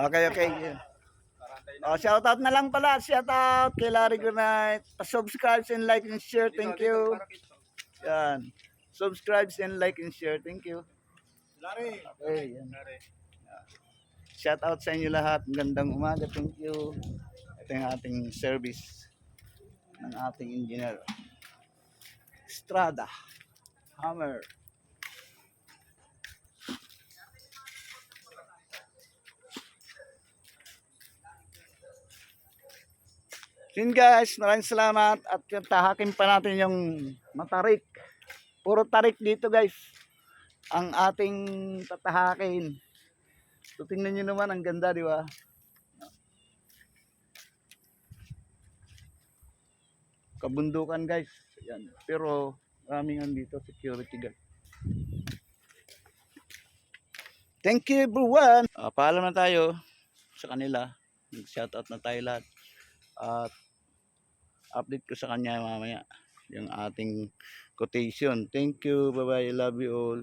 Okay, okay. Oh, shout out na lang pala. Shout out kay Larry Goodnight. Pa-subscribe and like and share. Thank you. Yan. Subscribe and like and share. Thank you. Larry. Okay, yan. Shout out sa inyo lahat. Gandang umaga. Thank you. Ito yung ating service ng ating engineer. Strada. Hammer. Yun guys, maraming salamat at yung tahakin pa natin yung matarik. Puro tarik dito guys. Ang ating tatahakin. So tingnan nyo naman, ang ganda, di ba? Kabundukan guys. Yan. Pero maraming andito security guard. Thank you everyone. Uh, paalam na tayo sa kanila. Nag-shoutout na tayo lahat. At update ko sa kanya mamaya yung ating quotation. Thank you. Bye-bye. Love you all.